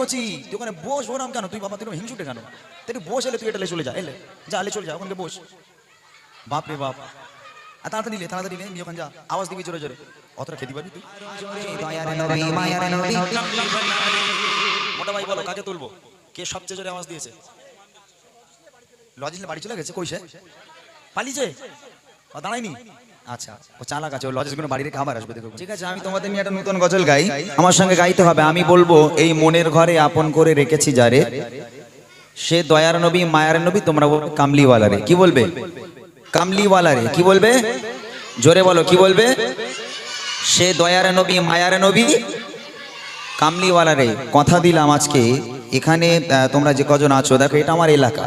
কচি, তুই ওখানে বস ওরাম কেন? তুই বাবা, তুই হিংসুটে কেন? তুই বস এলে তুই এটা চলে যা, এলে, যা চলে যা ওখানে বস। বাপ রে বাপ। কে সবচেয়ে জোরে আওয়াজ দিয়েছে? বাড়ি চলে গেছে পালিয়েছে? দাঁড়ায়নি? আচ্ছা ও চালাক আছে ও লজেসগুলো বাড়ি রেখে আসবে দেখো। ঠিক আছে আমি তোমাদের নিয়ে একটা নতুন গজল গাই। আমার সঙ্গে গাইতে হবে। আমি বলব এই মনের ঘরে আপন করে রেখেছি যারে। সে দয়ার নবী মায়ার নবী তোমরা বলবে কামলিওয়ালা রে। কি বলবে? কামলিওয়ালা রে কি বলবে? জোরে বলো কি বলবে? সে দয়ার নবী মায়ার নবী কামলিওয়ালা রে। কথা দিলাম আজকে। এখানে তোমরা যে কজন আছো দেখো এটা আমার এলাকা।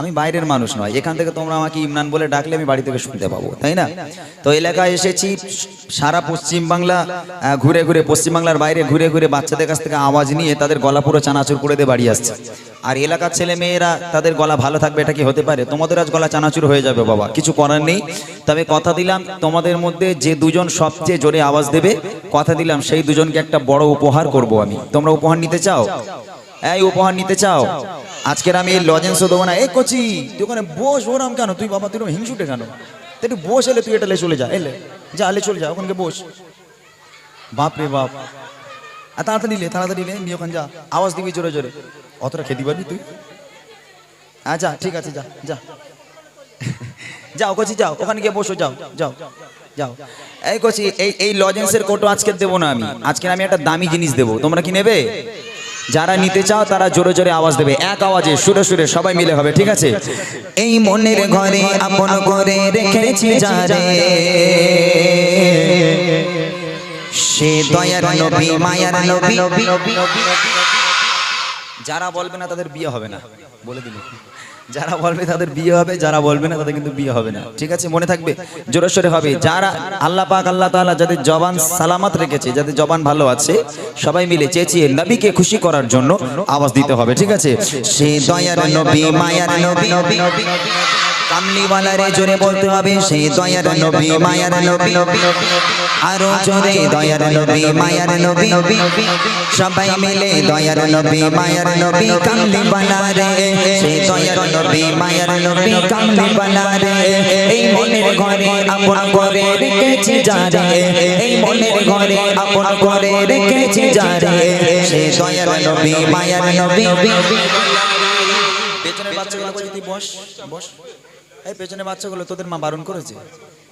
আমি বাইরের মানুষ নয়। এখান থেকে তোমরা আমাকে ইমরান বলে ডাকলে আমি বাড়ি থেকে শুনতে পাবো, তাই না? তো এলাকায় এসেছি, সারা পশ্চিম বাংলা ঘুরে ঘুরে, পশ্চিম বাংলার বাইরে ঘুরে ঘুরে বাচ্চাদের কাছ থেকে আওয়াজ নিয়ে তাদের গলা পুরো চানাচুর করে দিয়ে বাড়ি আসছে। আর এলাকার ছেলে মেয়েরা, তাদের গলা ভালো থাকবে এটা কি হতে পারে? তোমাদের আজ গলা চানাচুর হয়ে যাবে বাবা, কিছু করার নেই। তবে কথা দিলাম, তোমাদের মধ্যে যে দুজন সবচেয়ে জোরে আওয়াজ দেবে, কথা দিলাম, সেই দুজনকে একটা বড় উপহার করব আমি। তোমরা উপহার নিতে চাও? এই উপহার নিতে চাও? আজকের আমি লজেন্সও দেবো না এ কচি, তুই ওখানে বস, ওরাম কেন? তুই বাবা, তুই হিংসুটে কেন? তুই একটু বস এলে তুই এটা লে চলে যা, এলে যা, এলে চলে যা, ওখানকে বস। বাপ রে বাপ। তাড়াতাড়ি লে তাড়াতাড়ি লে, নিয়ে ওখানে যা, আওয়াজ দিবি জোরে জোরে। অতটা খেতে পারবি তুই? আচ্ছা ঠিক আছে, যা যা। যাও কচি, যাও, ওখানে গিয়ে বসো, যাও যাও যাও। এই কচি, এই এই লজেন্সের কোটো আজকে দেবো না আমি। আজকে আমি একটা দামি জিনিস দেবো। তোমরা কি নেবে? যারা নিতে চাও, তারা জোরে জোরে আওয়াজ দেবে। এক আওয়াজে সুরে সুরে সবাই মিলে হবে, ঠিক আছে? এই মনের ঘরে আপন করে রেখেছি সে যারা বলবে না তাদের বিয়ে হবে না। বলে দিল। যারা বলবে তাদের বিয়ে হবে, যারা বলবে না তাদের কিন্তু বিয়ে হবে না। ঠিক আছে? মনে থাকবে? জোরে সোরে হবে। যারা আল্লাহ পাক, আল্লাহ তাআলা যাদের জবান সালামত রেখেছে, যাদের জবান ভালো আছে, সবাই মিলে চেঁচিয়ে নবীকে খুশি করার জন্য আওয়াজ দিতে হবে। ঠিক আছে? সে দয়ার নবী, মায়ার নবী কামলিওয়ালা রে জোরে বলতে হবে, সে দয়ার নবী, মায়ার নবী, আরও জোরে দয়ার নবী, মায়ার নবী, সবাই মিলে দয়ার নবী, মায়ার নবী কামলিওয়ালা রে সে দয়ার নবী মায়ার নবী কামলিওয়ালা রে। এই মনের ঘরে আপন করে রেখেছি যারে এই মনের ঘরে আপন করে রেখেছি যারে সে দয়ার নবী মায়ার নবী পেছনের বাচ্চাগুলো তুই বস বস। এই পেছনের বাচ্চাগুলো তোদের মা বারণ করেছে।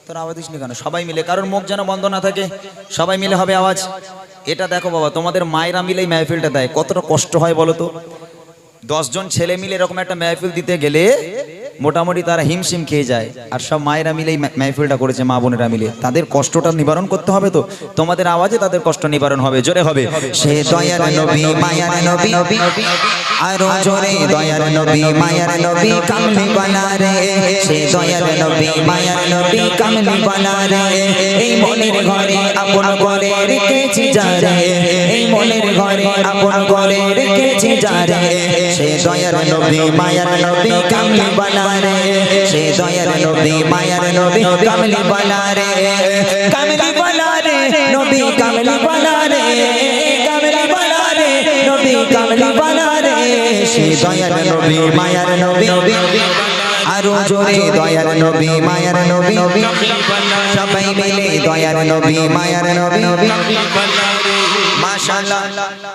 তোর আওয়াজ দিস কেন? সবাই মিলে কারোর মুখ যেন বন্ধ না থাকে সবাই মিলে হবে আওয়াজ। এটা দেখো বাবা তোমাদের মায়েরা মিলে এই মেহফিলটা দেয়। কতটা কষ্ট হয় বলো তো? দশজন ছেলে মিলে এরকম একটা মেহফিল দিতে গেলে মোটামুটি তারা হিমশিম খেয়ে যায়। আর সব মায়েরা মিলে এই মেহফিলটা করেছে, মা বোনেরা মিলে। তাদের কষ্টটা নিবারণ করতে হবে তো? তোমাদের আওয়াজে তাদের কষ্ট নিবারণ হবে, জোরে হবে। সে দয়ার নবী, মায়ার নবী জোরে দয়ার নবী, মায়ার নবী কামলি সে দয়ার নবী, মায়ার নবী কামলি এই মনের ঘরে আপন রেখেছি এই মনের ঘরে আপন রেখেছি সে দয়ার নবী, মায়ার নবী কামলি বানা রে সে দয়ার নবী, মায়ার নবী, কামলি বানা রে কামলি বানা রে নবী, কামলি বানা রে কামলি বানা রে নবী, কামলি বানা রে সে দয়ার নবী, মায়ার নবী, আরও জোরে দয়ার নবী, মায়ার নবী, সবাই মিলে দয়ার নবী, মায়ার নবী, মাশাআল্লাহ,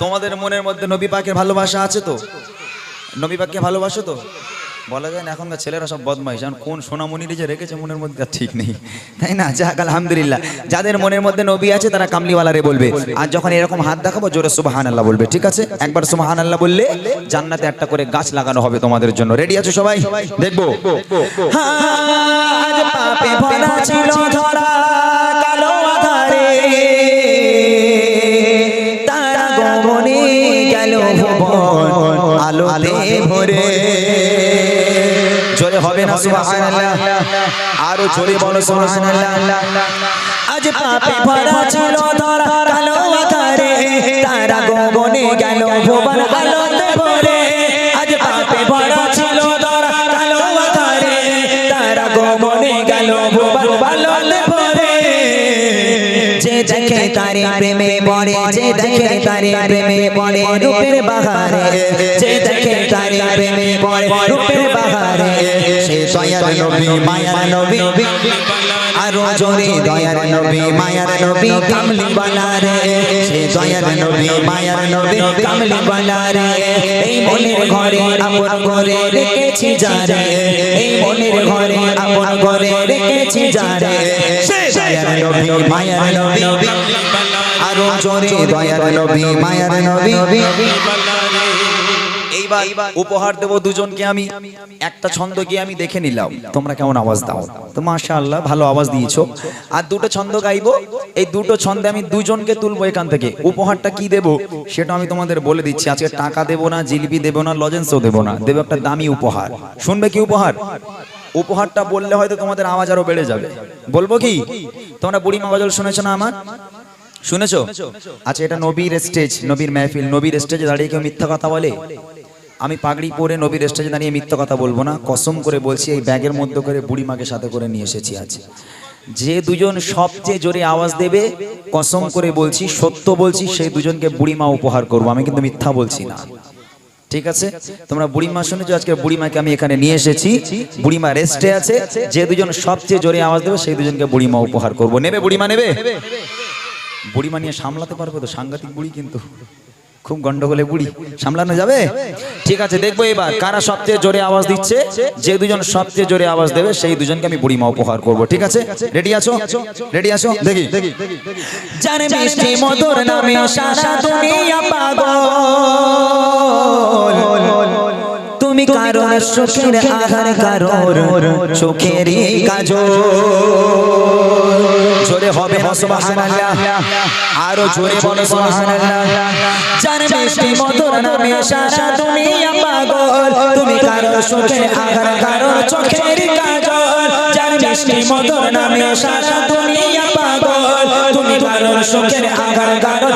তোমাদের মনের মধ্যে নবী পাকের ভালোবাসা আছে তো? নবী পাককে ভালোবাসো তো? বলা যায় না, এখনকার ছেলেরা সব বদমাইশ। এখন কোন সোনামণি যে রেখেছে মনের মধ্যে তার ঠিক নেই। তাই না? যাক, আলহামদুলিল্লাহ। যাদের মনের মধ্যে নবী আছে, তারা কামলিওয়ালারে বলবে। আর যখন এরকম হাত দেখাবো, জোরে সুবাহান আল্লাহ বলবে। ঠিক আছে? একবার সুবাহান আল্লাহ বললে জান্নাতে একটা করে গাছ লাগানো হবে তোমাদের জন্য। রেডি আছো সবাই? দেখব। আজ পাপে ভরা ছিল ধরা। না সুবহানাল্লাহ। আরও জোরে বলো সুবহানাল্লাহ। আজ পাপে ভরা ছিল ধরা কালো আকারে তারা গগনে গেল আলোতে তারে প্রেমে পড়ে, যে দেখে তারে প্রেমে পড়ে, রূপের বাহারে। যে দেখে তারে প্রেমে পড়ে, রূপের বাহারে। সে দয়ার নবী, মায়ার নবী। আরও জোরে দয়ার নবী, মায়ার নবী কামলি বালারে সে দয়ার নবী, মায়ার নবী কামলি বালারে এই মনের ঘরে আপন ঘরে রেখেছি যারে। এই মনের ঘরে আপন ঘরে রেখেছি যারে। সে দয়ার নবী, মায়ার নবী। আরও জোরে দয়ার নবী মায়ার নবী। এইবার উপহার দেব দুজনকে আমি একটা ছন্দ গিয়ে আমি দেখে নিলাম। তোমরা কেমন আওয়াজ দাও। তো মাশাআল্লাহ ভালো আওয়াজ দিয়েছ। আর দুটো ছন্দ গাইবো এই দুটো ছন্দে আমি দুজনকে তুলবো এখান থেকে। উপহারটা কি দেব সেটা আমি তোমাদের বলে দিচ্ছি। আজকে টাকা দেবো না জিলিপি দেবো না লজেন্সও দেবো না। দেবো একটা দামি উপহার। শুনবে কি উপহার? উপহারটা বললে হয়তো তোমাদের আওয়াজ আরও বেড়ে যাবে। বলব কি? তোমরা বুড়িমা গজল শুনেছো না আমার? শুনেছো? আচ্ছা এটা নবীর স্টেজ নবীর মেহফিল। নবীর স্টেজে দাঁড়িয়ে কেউ মিথ্যা কথা বলে? আমি পাগড়ি পরে নবীর স্টেজে দাঁড়িয়ে মিথ্যা কথা বলব না। কসম করে বলছি, এই ব্যাগের মধ্যে করে বুড়ি মাকে সাথে করে নিয়ে এসেছি আজ। যে দুজন সবচেয়ে জোরে আওয়াজ দেবে, কসম করে বলছি, সত্য বলছি, সেই দুজনকে বুড়িমা উপহার করব। আমি কিন্তু মিথ্যা বলছি না। ঠিক আছে? তোমরা বুড়িমা শুনেছো আজকে বুড়িমাকে আমি এখানে নিয়ে এসেছি। বুড়িমা রেস্টে আছে। যে দুজন সবচেয়ে জোরে আওয়াজ দেবে, সেই দুজনকে বুড়িমা উপহার করব। নেবে বুড়িমা নেবে? বুড়িমা নিয়ে সামলাতে পারবে তো? সাংঘাতিক বুড়ি কিন্তু। খুব গন্ডগোলে বুড়ি। সামলানো যাবে? ঠিক আছে দেখব এবার। কারা সবচেয়ে জোরে আওয়াজ দিচ্ছে? যে দুজন সবচেয়ে জোরে আওয়াজ দেবে সেই দুজনকে আমি বুড়িমা উপহার করব। ঠিক আছে? রেডি আছো? রেডি আছো? দেখি। দেখি জানে মিষ্টি মধুর নামে সারা দুনিয়া পাগল। তুমি কারণ সুখের আহার কারণ চোখেরই কাজল। জোরে হবে না সুবহানাল্লাহ। আরও জোরে বলো সুবহানাল্লাহ। জানে মিষ্টি মধুর নামে সারা দুনিয়া পাগল তুমি কারণ সুখের আহার কারণ চোখেরই কাজল। জানে মিষ্টি মধুর নামে সারা দুনিয়া পাগল তুমি কারণ সুখের আহার কারণ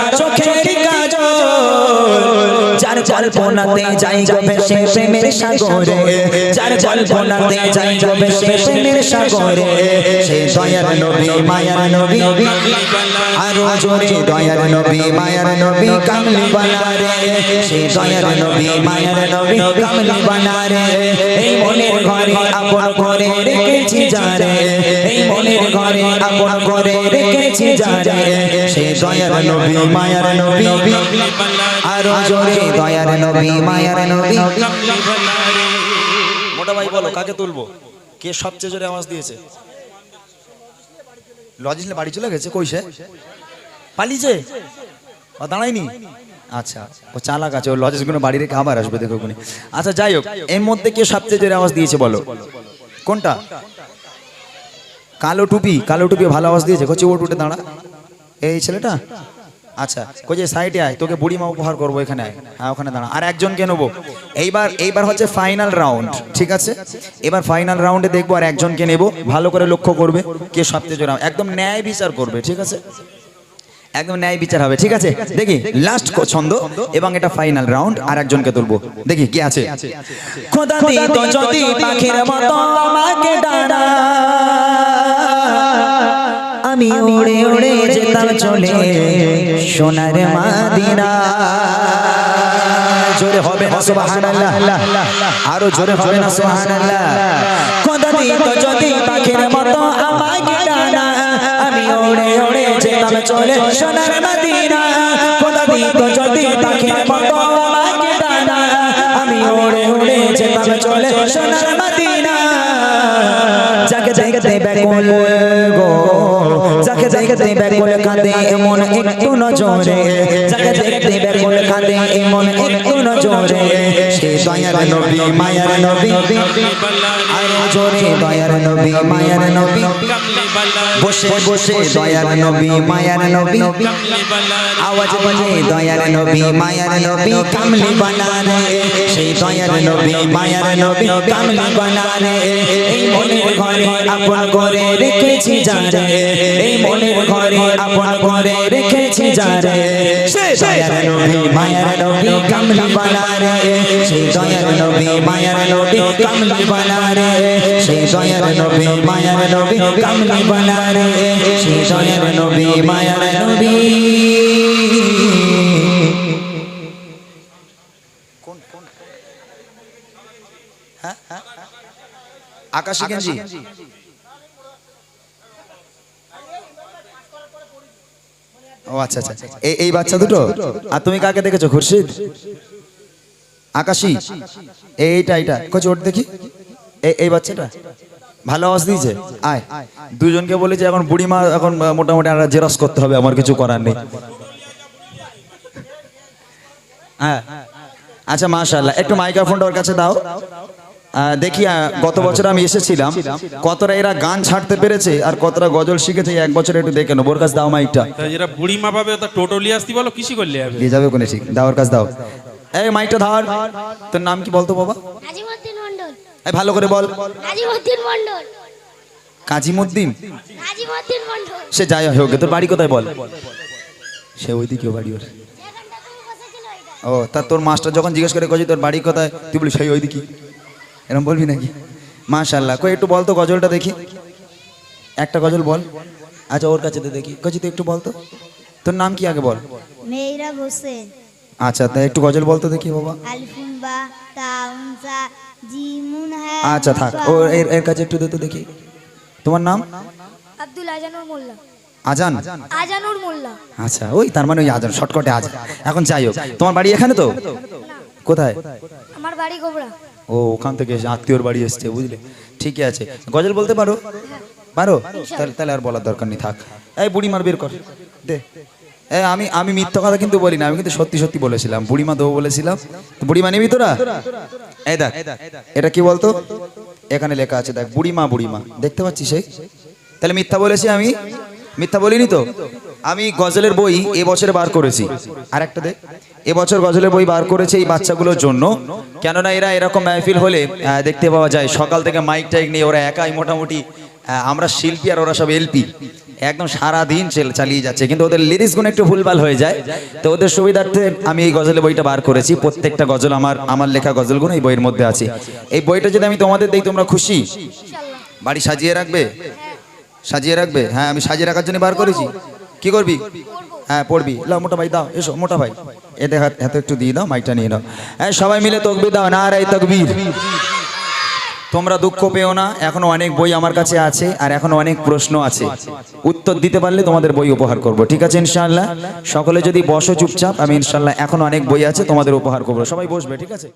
যার কল্পনাতে যাই গো ভেসে প্রেমের সাগরে। যার কল্পনাতে যাই গো ভেসে প্রেমের সাগরে। সে দয়ার নবী মায়ার নবী আরও জোরে দয়ার নবী মায়ার নবী কামলি বানারে। সে দয়ার নবী মায়ার নবী কামলি বানারে। এই মনের ঘরে আপন করে রেখেছি যারে। এই মনের ঘরে আপন করে রেখেছি যারে। সে দয়ার নবী মায়ার নবী আরও জোরে দয়ার নবী মায়ার নবী। মোটা ভাই বলো কাকে তুলবো? কে সবচেয়ে জোরে আওয়াজ দিয়েছে? লজিসলে বাড়ি চলে গেছে কইছে? পালিয়েছে? ও দাঁড়ায়নি? আচ্ছা ও চালাক আছে ও লজেসগুলো বাড়ি রেখে আবার আসবে দেখো আচ্ছা যাই হোক এর মধ্যে কে সবচেয়ে জোরে আওয়াজ দিয়েছে বলো? কোনটা? কালো টুপি কালো টুপি ভালো আওয়াজ দিয়েছে। কচি ওট উঠে দাঁড়া। এই ছেলেটা? আচ্ছা কোচে সাইডে আয়, তোকে বুড়িমা উপহার করব এখানে আয়। হ্যাঁ ওখানে দাঁড়া। আর একজনকে নেব? এইবার এইবার হচ্ছে ফাইনাল রাউন্ড ঠিক আছে? এবার ফাইনাল রাউন্ডে দেখব আর একজনকে নেব, ভালো করে লক্ষ্য করবে কে সবচেয়ে জোরে একদম ন্যায় বিচার করবে, ঠিক আছে? একদম ন্যায় বিচার হবে, ঠিক আছে? দেখি লাস্ট ছন্দ এবং এটা ফাইনাল রাউন্ড আর একজনকে তুলবো। দেখি, কি আছে? খোদা পাখির মতো আমাকে ডানা। আমি উড়ে উড়ে যেতাম চলে সোনার মাদিনা। জোরে হবে না, সুবহানাল্লাহ। আরও জোরে হবে না, সুবহানাল্লাহ। খোদা দিত যদি পাখির মতো আমাকে ডানা আমি উড়ে উড়ে যেতাম চলে সোনার মাদিনা। খোদা দিত যদি পাখির মতো আমাকে ডানা আমি উড়ে উড়ে যেতাম চলে সোনার মাদিনা। যাকে দেখতে ব্যাকুল গো। দেখতে ব্যাকুল কাঁদে এমন একটু নজরে। যাকে দেখতে ব্যাকুল কাঁদে এমন একটু নজরে। সে দয়ার নবী মায়ার নবী। আরও জোরে দয়ার নবী মায়ার নবী। বসে বসে, দয়ার নবী, মায়ার নবী। আওয়াজ বাজে, দয়ার নবী, মায়ার নবী, কামলি বানারে সেই দয়ার নবী, মায়ার নবী, কামলি বানারে এই মনের ঘরে আপন করে রেখেছি যারে। এই মনের ঘরে আপন করে রেখেছি যারে। দয়ার নবী, মায়ার নবী, কামলি বানারে সেই দয়ার নবী, মায়ার নবী, কামলি বানারে সেই দয়ার নবী, মায়ার নবী, কামলি বালা রে নবী মায়ার নবী। আকাশি গেঞ্জি? ও আচ্ছা আচ্ছা। এই এই বাচ্চা দুটো? আর তুমি কাকে দেখেছ খুরশিদ? আকাশি। এই- এইটা এইটা। কোচ ওট দেখি। এই এই বাচ্চাটা? ভালো আওয়াজ দিয়েছে? আয়। দুজনকে বলেছে এখন বুড়িমা এখন মোটামুটি আমরা জেরক্স করতে হবে আমার কিছু করার নেই। হ্যাঁ। আচ্ছা মাশাআল্লাহ। একটু মাইক্রোফোনটা ওর কাছে দাও। দেখি গত বছর আমি এসেছিলাম। কতটা এরা গান ছাড়তে পেরেছে আর কতটা গজল শিখেছে এক বছর একটু দেখে নেব ওর কাছে দাও মাইকটা। এরা বুড়ি মা পাবে তা টোটো লিয়ে আসতে বলো কৃষি করলে যাবে? ওখানে ঠিক? দাও ওর কাছে দাও। এই মাইকটা ধর। তোর নাম কি বলতো বাবা? ভালো করে বল। মন্ডল কাজিমুদ্দিন? নাজিমুদ্দিন মন্ডল সে যাই হোক তোর বাড়ি কোথায় বল? সে ওইদিকে বাড়ি ওর। ও তা তোর মাস্টার যখন জিজ্ঞেস করে কজি তোর বাড়ি কোথায়? তুই বলি সেই ওইদিকে এরকম বলবি নাকি? মাশাল্লাহ কই একটু বল তো গজলটা দেখি। একটা গজল বল। আচ্ছা ওর কাছে তো দেখি। কজি তুই একটু বল তো। তোর নাম কি আগে বল? মেয়েরা বসে আচ্ছা তা একটু গজল বল তো দেখি বাবা। আলিফুন বা তাউনসা আচ্ছা থাক। ও এর এর কাছে একটু দে তো দেখি। তোমার নাম? আব্দুল আজানুর মোল্লা। আজান? আজানুর মোল্লা। আচ্ছা ওই তার মানে ওই আজান শর্টকাটে আজান। এখন যাই হোক। তোমার বাড়ি এখানে তো? কোথায়? আমার বাড়ি গোবরা। ও ওখান থেকে আত্মীয়র বাড়ি এসছে বুঝলে? ঠিকই আছে। গজল বলতে পারো? পারো? তাহলে তাহলে আর বলার দরকার নেই থাক। এই বুড়ি মার বের কর। দে। এই আমি আমি মিথ্যা কথা কিন্তু বলি না আমি কিন্তু সত্যি সত্যি বলেছিলাম, বুড়িমা দেবো বলেছিলাম। বুড়িমা নিবি তোরা? দেখ, এটা কি বলতো? এখানে লেখা আছে, দেখ, বুড়িমা বুড়িমা। দেখতে পাচ্ছিস সেই তাহলে মিথ্যা বলেছি আমি? মিথ্যা বলিনি তো? আমি গজলের বই এ বছরে বার করেছি। আর একটা দেখ এবছর গজলের বই বার করেছে এই বাচ্চাগুলোর জন্য। কেননা এরা এরকম মাহফিল হলে দেখতে পাওয়া যায়, সকাল থেকে মাইক টাইক নিয়ে ওরা একাই মোটামুটি আমরা শিল্পী আর ওরা সব এলপি। একদম সারা দিন চালিয়ে যাচ্ছে। কিন্তু ওদের লিরিক্সগুলো একটু ভুলভাল হয়ে যায়। তো ওদের সুবিধার্থে আমি এই গজলের বইটা বার করেছি। প্রত্যেকটা গজল আমার আমার লেখা গজলগুলো এই বইয়ের মধ্যে আছে। এই বইটা যদি আমি তোমাদের দিই তোমরা খুশি? বাড়ি সাজিয়ে রাখবে? সাজিয়ে রাখবে? হ্যাঁ আমি সাজিয়ে রাখার জন্য বার করেছি। কি করবি? হ্যাঁ পড়বি। লাও মোটা ভাই দাও এসো মোটা ভাই। এতে হাত একটু দিয়ে দাও মাইকটা নিয়ে নাও। হ্যাঁ সবাই মিলে তকবির দাও। না রে তকবির। তোমরা দুঃখ পেও না, এখনও অনেক বই আমার কাছে আছে আর এখনও অনেক প্রশ্ন আছে। উত্তর দিতে পারলে তোমাদের বই উপহার করব, ঠিক আছে ইনশাআল্লাহ? সকলে যদি বসো চুপচাপ, আমি ইনশাআল্লাহ এখনও অনেক বই আছে, তোমাদের উপহার করব। সবাই বসবে, ঠিক আছে?